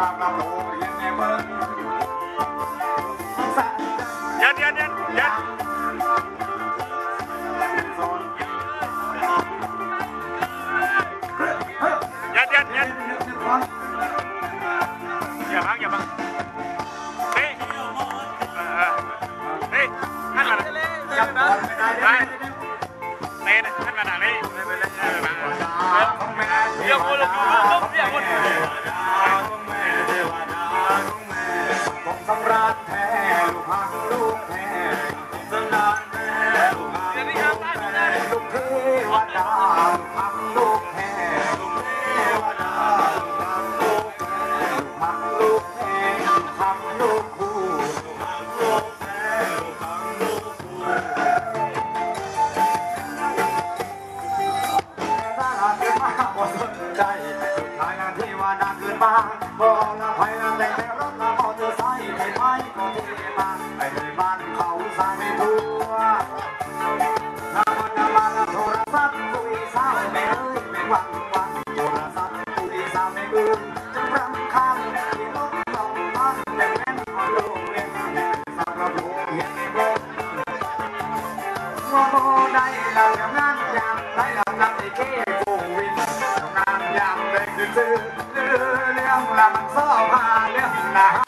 I'm not. วังวังโทรศัพท์ตุยสาวไม่เอื้มจึงรำคาญที่ต้องลองต้องแต่แม่นพอลงเรียนสาวกระโดดเห็นโบว่าโบได้เราแล้วงานยามได้เรำทำใเก้กูวินงานยามได้คือซื้อเรื่องลรมันซ้อพาเรื่องหนา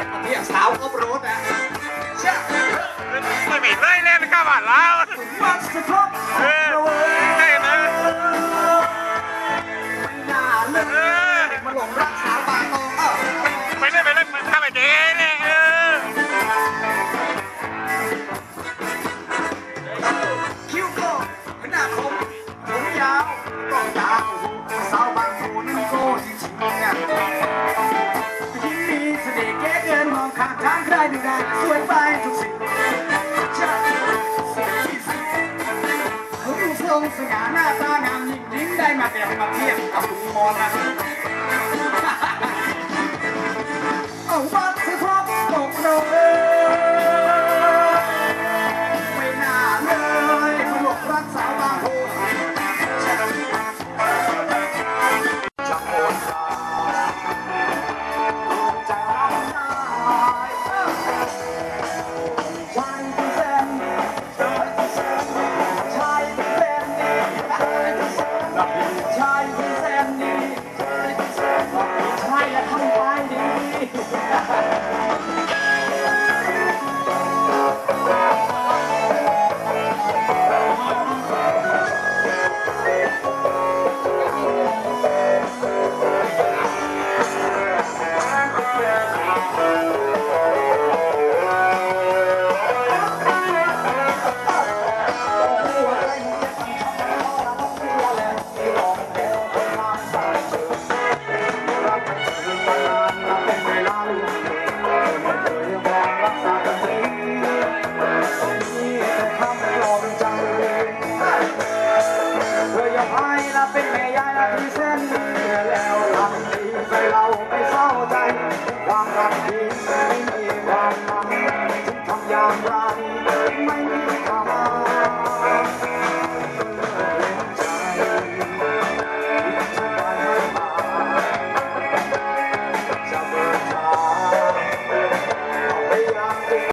ยกเรียกสาวครบรถนะไม่มีได้เล่นกัาบแล้ว What's เออไม่น่าเลยมัหลงรัก งสง่าหน้าตางางยิ้มได้มาแต่มาเทียบกับลุงมอนะ Happy